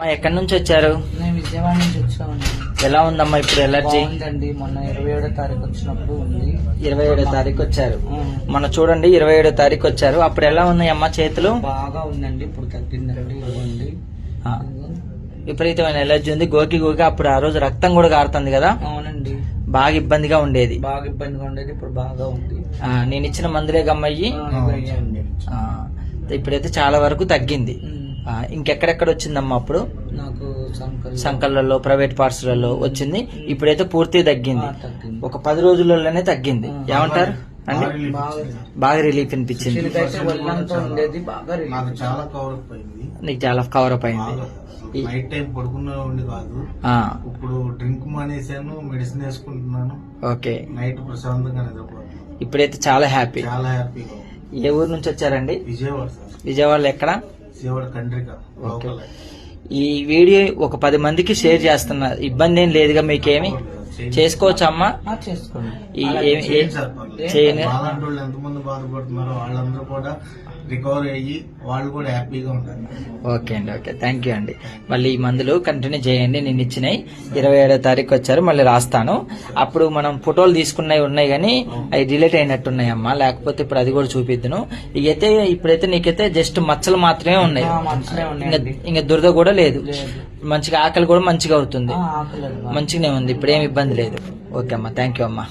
ఎక్కడి నుంచి వచ్చారు? నేను విజయవాడ నుంచి వచ్చామండి ఎలా ఉందమ్మా ఇప్పుడు ఎలర్జీ? బాగుందండి. మొన్న ఇరవై ఏడో తారీఖు వచ్చినప్పుడు ఉంది. ఇరవై ఏడో తారీఖు వచ్చారు. ఉమ్, మన చూడండి ఇరవై ఏడో తారీఖు వచ్చారు. అప్పుడు ఎలా ఉన్నాయి అమ్మా చేతులు? బాగా ఉందండి. ఇప్పుడు తగ్గిందండి. ఇవ్వండి. విపరీతమైన ఎలర్జీ ఉంది. గోకి గోకి అప్పుడు ఆ రోజు రక్తం కూడా కారుతుంది కదా? అవునండి. బాగా ఇబ్బందిగా ఉండేది. బాగా ఇబ్బందిగా ఉండేది. ఇప్పుడు బాగా ఉంది. ఆ, నేను ఇచ్చిన మందులే గమ్మయ్యి ఇప్పుడైతే చాలా వరకు తగ్గింది. ఇంకెక్కడెక్కడ వచ్చిందమ్మా అప్పుడు? నాకు సంకల్ సంకళ్ళలో ప్రైవేట్ పార్ట్స్లలో వచ్చింది. ఇప్పుడైతే పూర్తి తగ్గింది. ఒక పది రోజులలోనే తగ్గింది. ఏమంటారు? అండి? బాగా రిలీఫ్ అనిపించింది. దీనికైతే ఒళ్ళంతా ఉండేది బాగా రిలీఫ్. నాకు చాలా కవర్ అప్ అయింది. నీకు చాలా కవర్ అప్ అయింది. బాగా. నైట్ టైం పడుకునే ఉండి కాదు. ఆ, ఇప్పుడు డ్రింక్ మానేశాను మెడిసిన్ వేసుకుంటున్నాను. ఓకే. నైట్ ప్రశాంతంగా ఇప్పుడైతే చాలా హ్యాపీ చాలా హ్యాపీగా ఉంది. ఏ ఊరు నుంచి వచ్చారండి? విజయవాడ సార్. విజయవాడలో ఎక్కడ? ఈ వీడియో ఒక పది మందికి షేర్ చేస్తున్నారు ఇబ్బంది ఏం లేదుగా మీకేమి? చేసుకోవచ్చా అమ్మా ఆ, చేసుకోండి. ఈ ఏ- ఏ- చేయండి. సార్ పర్లేదు. చేయను మాలాంటి వాళ్ళు ఎంతమంది బాధపడుతున్నారో వాళ్ళందరూ కూడా రికవర్ అయ్యి వాళ్ళు కూడా హ్యాపీగా ఉంటారు ఓకే అండి ఓకే. థ్యాంక్ యూ అండి. మళ్ళీ ఈ మందులు కంటిన్యూ చేయండి. నేను ఇచ్చినాయి ఇరవై ఏడో తారీఖు వచ్చారు మళ్ళీ రాస్తాను. అప్పుడు మనం ఫోటోలు తీసుకున్నవి ఉన్నాయి కానీ అవి డిలీట్ అయినట్టున్నాయి అమ్మా. లేకపోతే ఇప్పుడు అది కూడా చూపిద్దును. ఇకైతే ఇప్పుడైతే నీకైతే జస్ట్ మచ్చలు మాత్రమే ఉన్నాయి. ఇంకా దురద కూడా లేదు. మంచిగా ఆకలి కూడా మంచిగా అవుతుంది. మంచిగానే ఉంది. ఇప్పుడు ఏమి ఇబ్బంది లేదు. ఓకే అమ్మా. థ్యాంక్ యూ అమ్మా.